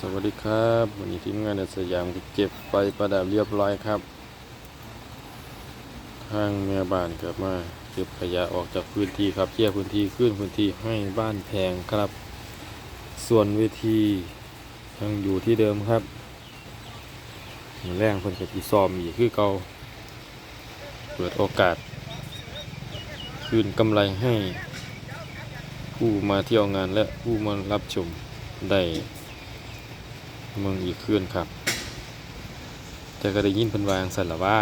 สวัสดีครับวันนี้ทีมงานเดสยามก็เก็บไฟประดับเรียบร้อยครับ ทางเมียบ้านกลับมาเก็บขยะออกจากพื้นที่ครับเคลียร์พื้นที่ขึ้นพื้นที่ให้บ้านแพงครับ ส่วนเวทียังอยู่ที่เดิมครับมือแรงเพิ่นกับที่ซ้อมอีกคือเก่าเปิดโอกาส คืนกำไรให้ ผู้มาเที่ยวงานและผู้มารับชมได้ เมืองอีกคืนครับ แต่ก็ได้ยินเพิ่นวางสั่นละว่า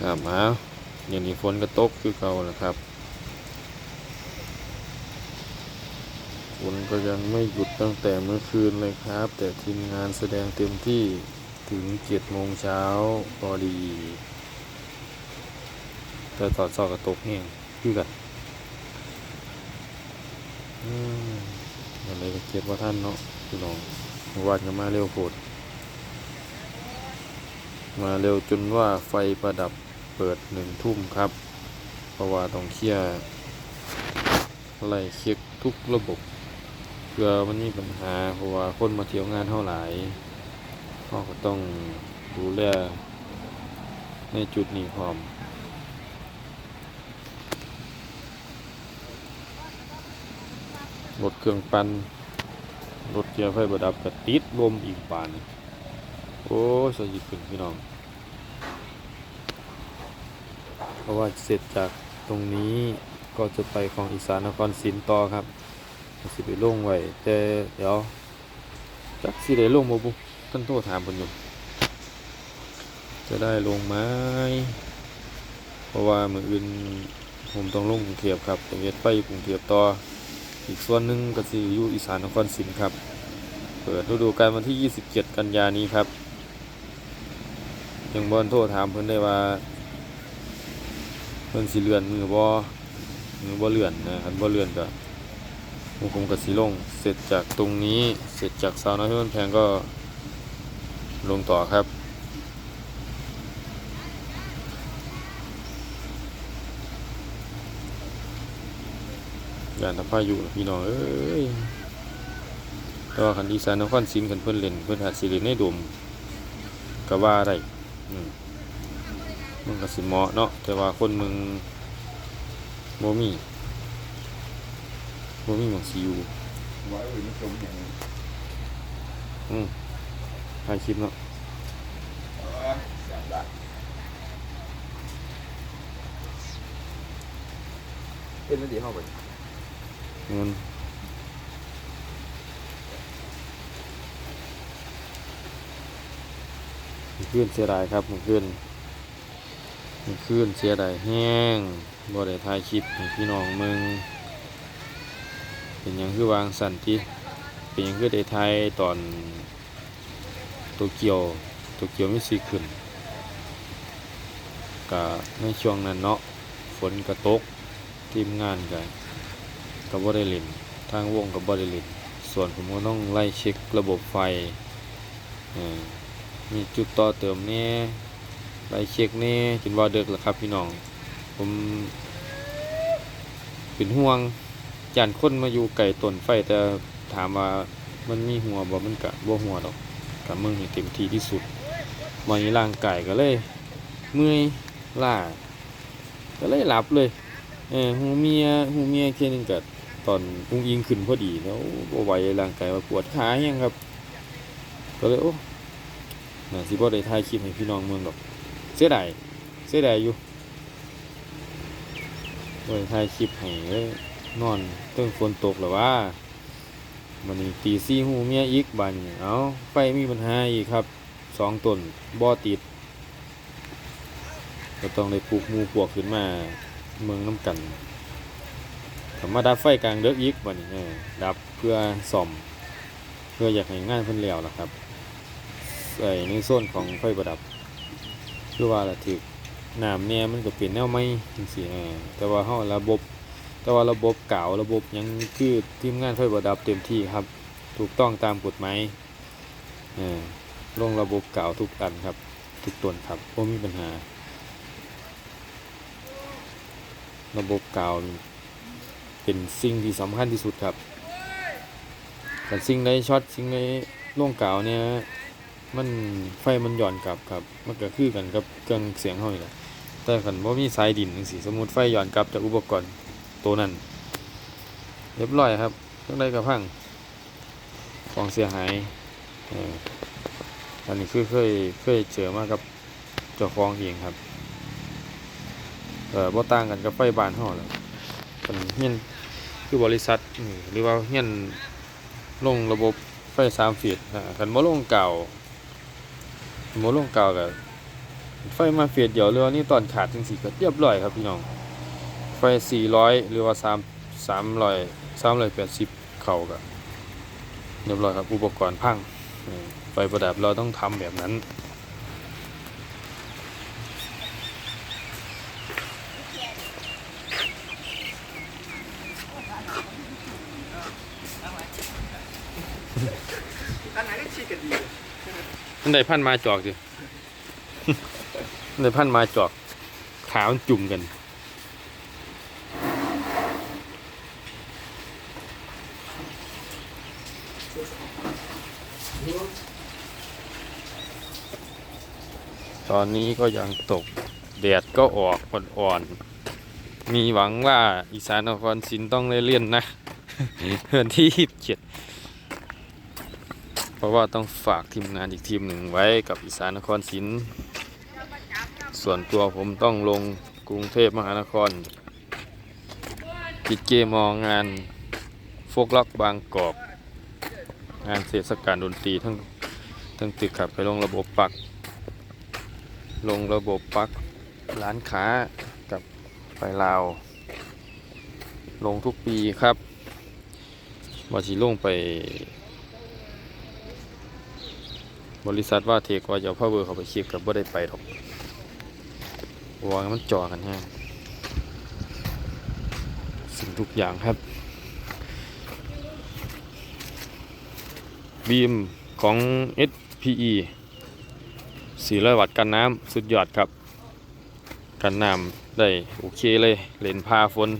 ครับเอาอย่างนี้ฝนก็ตกคือเก่าแล้วครับฝนก็ยังไม่หยุดตั้งแต่เมื่อคืนเลยครับ แต่ทีมงานแสดงเต็มที่ถึงเจ็ดโมงเช้าพอดีแต่ตอนเช้าก็ตกแหงคือกันอืม อะไรก็เก็บว่าท่านเนาะพี่น้องวัดกันมาเร็วโพดมาเร็วจนว่าไฟประดับเปิดหนึ่งทุ่มครับ เพราะว่าต้องเคลียร์ไล่เช็คทุกระบบเพื่อมันมีปัญหาเพราะว่าคนมาเที่ยวงานเท่าหลายก็ต้องดูแลในจุดนี้พร้อม รถเครื่องปั่นรถเกียร์ไฟประดับกระติดลมอีกบานโอ้สยิบขึ้นพี่น้อง เพราะว่าเสร็จจากตรงนี้ก็จะไปของอีสานนครศรีต่อครับสิไปลงไว้แต่เดี๋ยวจักสิได้ลงบ่บุท่านโทรถามผมอยู่จะได้ลงไหมเพราะว่ามืออื่นผมต้องลงกรุงเทพครับไปเวียดไปกรุงเทพต่อ อีกส่วนหนึ่งก็คือยู่อีสานนครศรีครับ เปิดฤดูกาลวันที่ 27 กันยานี้ครับยังบอลโทรถามเพิ่นได้ว่าเพิ่นสิเลื่อนมือบ่มือบ่เลื่อนนะคันบ่เลื่อนก็ผมผมก็สิลง เสร็จจากตรงนี้ เสร็จจากสาวน้อยเพิ่นแพงก็ลงต่อครับ ยานทพายุล่พี่น้องเอ้ยแต่ว่าคันดีไซน์นครศรีกันเพิ่อนเล่นเพิ่อนอาสิเล่นในดมก็ว่าได้อืมมันก็สิเหมาะเนาะแต่ว่าคนมึงบ่มีบ่มีหม่องสิอยู่ไว้อื่นไม่จมอย่างนี้อืมถ่ายคลิปเนาะเอออยากได้เป็นไม่ดีเข้าไป เงินมันขึ้นเสียดายครับมันขึ้นมันขึ้นเสียดายแห้งบ่ได้ถ่ายคลิปให้พี่น้องมึง เป็นหยังคือวางสันติเป็นหยังคือได้ไทยตอนโตเกียวโตเกียวไมิสิขึ้นก็ในช่วงนั้นเนาะฝนก็ตกทีมงานก็ ก็บ่ได้เล่นทางวงก็บ่ได้เล่นส่วนผมก็ต้องไล่เช็คระบบไฟมีจุดต่อเติมแน่ไล่เช็คแน่จนว่าเดึกแล้วครับพี่น้อง ผมเป็นห่วงจานคนมาอยู่ไก่ต้นไฟแต่ถามว่ามันมีหัวบ่มันกะบ่หัวดอกกะมึงให้เต็มที่ที่สุดวันนี้ร่างกายก็เลยเมื่อยล้าก็เลยหลับเลย เออหูเมียหูเมียแค่นึงก็ ตอนอุ้งอิงขึ้นพอดีแล้วบ่ไหวร่างกายว่าปวดขาแฮงครับ ก็เลยโอ้น่าสิบ่ได้ถ่ายคลิปให้พี่น้องเมืองดอกเสียดายเสียดายอยู่บ่ได้ถ่ายคลิปให้เลยนอนเติงฝนตกหรือว่ามันนี้ตีซี่หูเมียอีกบานเอาไฟมีปัญหาอีกครับสองตนบ่อติด ก็ต้องได้ปลูกมูพวกขึ้นมาเมืองน้ำกัน ถ้ามาดับไฟกลางเด็กอีกบานนี้ดับเพื่อซ่อม เพื่ออยากให้งานเพิ่นแล้วล่ะครับใส่ในโซนของไฟประดับคือว่าละถึกน้ำเนี่ยมันก็เป็นแนวไม่จังซี่เออแต่ว่าเฮาระบบ แต่ว่าระบบเก่าระบบยังคือทีมงานไฟประดับเต็มที่ครับ ถูกต้องตามกฎหมายเออลงระบบเก่าทุกอันครับ ทุกตนครับไม่มีปัญหา ระบบเก่า เป็นสิ่งที่สำคัญที่สุดครับแต่สิ่งใดช็อตสิ่งใดล่วงกล่าวเนี่ยมันไฟมันหย่อนกลับครับมันก็คือกันกับเครื่องเสียงเฮานี่แหละแต่คันบ่มีสายดินจังซี่สมมุติไฟหย่อนกลับจากอุปกรณ์ตัวนั้นเรียบร้อยครับจังไดก็พังของเสียหายเอออันนี้คือเคยเคยเจอมากับเจ้าของเองครับเออบ่ต่างกันกับไฟบ้านเฮาแหล้วเป็นเฮียน คือบริษัทหรือว่าเฮียนลงระบบไฟสามฟีดนะคันบ่ลงเก่าบ่ลงเก่าก็ไฟมาฟีดเดียวเรือนี่ตอนขาดจังซี่ก็เรียบร้อยครับพี่น้อง ไฟ400หรือว่า3 300 380เข้าก็เรียบร้อยครับอุปกรณ์พังไฟประดับเราต้องทำแบบนั้นไหนก็ชีกันดี มันได้พันมาจอกสิมันได้พันมาจอก ขามันจุ่มกัน ตอนนี้ก็ยังตก แดดก็ออกอ่อนๆมีหวังว่าอีสานนครศรีต้องได้เล่นนะเพื่อนที่หิบเจ็ด เพราะว่าต้องฝากทีมงานอีกทีมหนึ่งไว้กับอีสานนครศรีส่วนตัวผมต้องลงกรุงเทพมหานครปิดเกมองงานโฟกล็อกบางกอก งานเทศกาลดนตรีทั้งทั้งตึกขับไปลงระบบปัก ลงระบบปักร้านค้ากับไปลาว ลงทุกปีครับว่าสิลงไป บริษัทว่าเทกว่าจะพาวเวอร์เขาไปคลิปกับบ่ได้ไปหรอกวางมันจ่อกันฮงสิ่งทุกอย่างครับ บีมของ SPE 400 วัตต์กันน้ำสุดยอดครับ กันน้ำได้โอเคเลยเลนพาฝน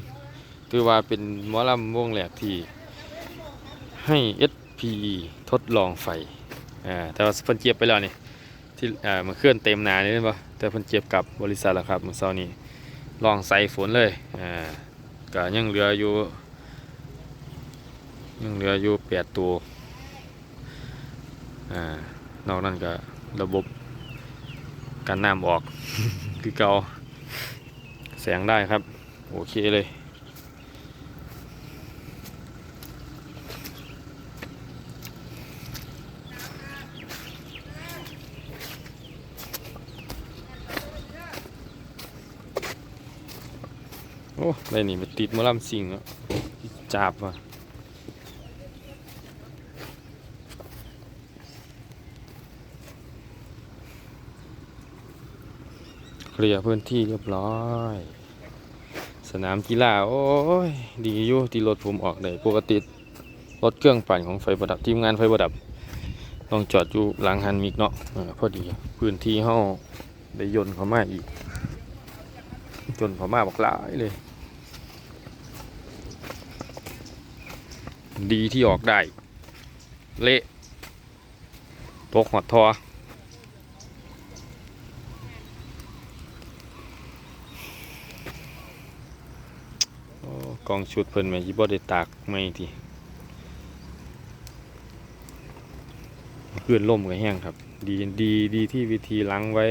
ถือว่าเป็นมอลำวงแหลกที่ให้ SPE ทดลองไฟ อ่าแต่ว่าเพิ่นเจ็บไปแล้วนี่ที่อ่ามันเคลื่อนเต็มหนานี่เห็นบ่แต่เพิ่นเจ็บกับบริษัทแล้วครับมื้อเช้านี้ลองใส่ฝนเลยอ่าก็ยังเหลืออยู่ยังเหลืออยู่8ตัวอ่านอกนั้นก็ระบบกันน้ำออก คือเก่าแสงได้ครับ โอเคเลย โอ้ได้นี่ไปติดมอลำสิงแล้วจับว่ะเคลียร์พื้นที่เรียบร้อย สนามกีฬาโอ้ย ดีอยู่ที่รถผมออกได้ปกติรถเครื่องปั่นของไฟประดับทีมงานไฟประดับต้องจอดอยู่หลังฮันมิกเนาะเออพอดีพื้นที่เฮาได้ยนต์เขามาอีก จนเขามาบอกหลายเลย ดีที่ออกได้ เละตกหอดทออกองชุดเพิ่นแม่นสิบ่ได้ตากไม่ทีเพื่อนล่มก็แห้งครับ ดีดีดีที่วิธีล้างไว้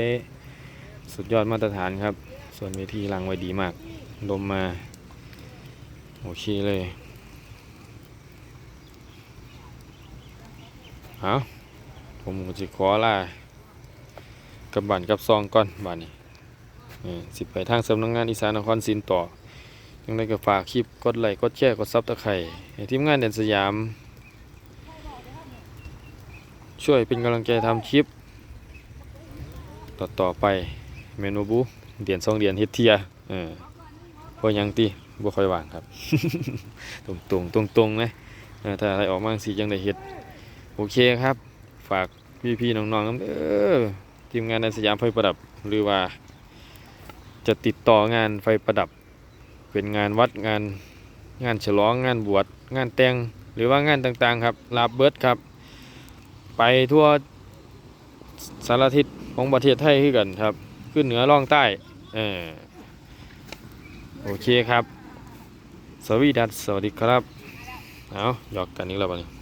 สุดยอดมาตรฐานครับ ส่วนเวทีล้างไว้ดีมากลมมา โอเคเลย เอาผมก็จะขอลากับบันกับซองก่อนบันนี้สิไปทางสำนักงานอีสานนครศรีต่อยังไงก็ฝากคลิปกดไลค์กดแชร์กดซับตะไคร่ทีมงานเด่นสยาม ช่วยเป็นกำลังใจทำคลิป ต่อต่อๆไปเมนูบูเดียนสองเดียนเฮ็ดเทียเออพอยังติบ่ค่อยว่างครับ ตรงตรงตรงตรงนะถ้าอะไรออกมาสิจังได้เฮ็ด โอเคครับ ฝากพี่ๆน้องๆนำเด้อทีมงานในสยามไฟประดับหรือว่า จะติดต่องานไฟประดับ เป็นงานวัดงานงานฉลองงานบวชงานแต่งหรือว่างานต่างๆครับลาบเบิร์ดครับ ไปทั่วสารทิศของประเทศไทยคือกันครับ ขึ้นเหนือล่องใต้เออโอเคครับ สวีดัสสวัสดีครับ เอาหยอกกันอีกแล้วบัดนี้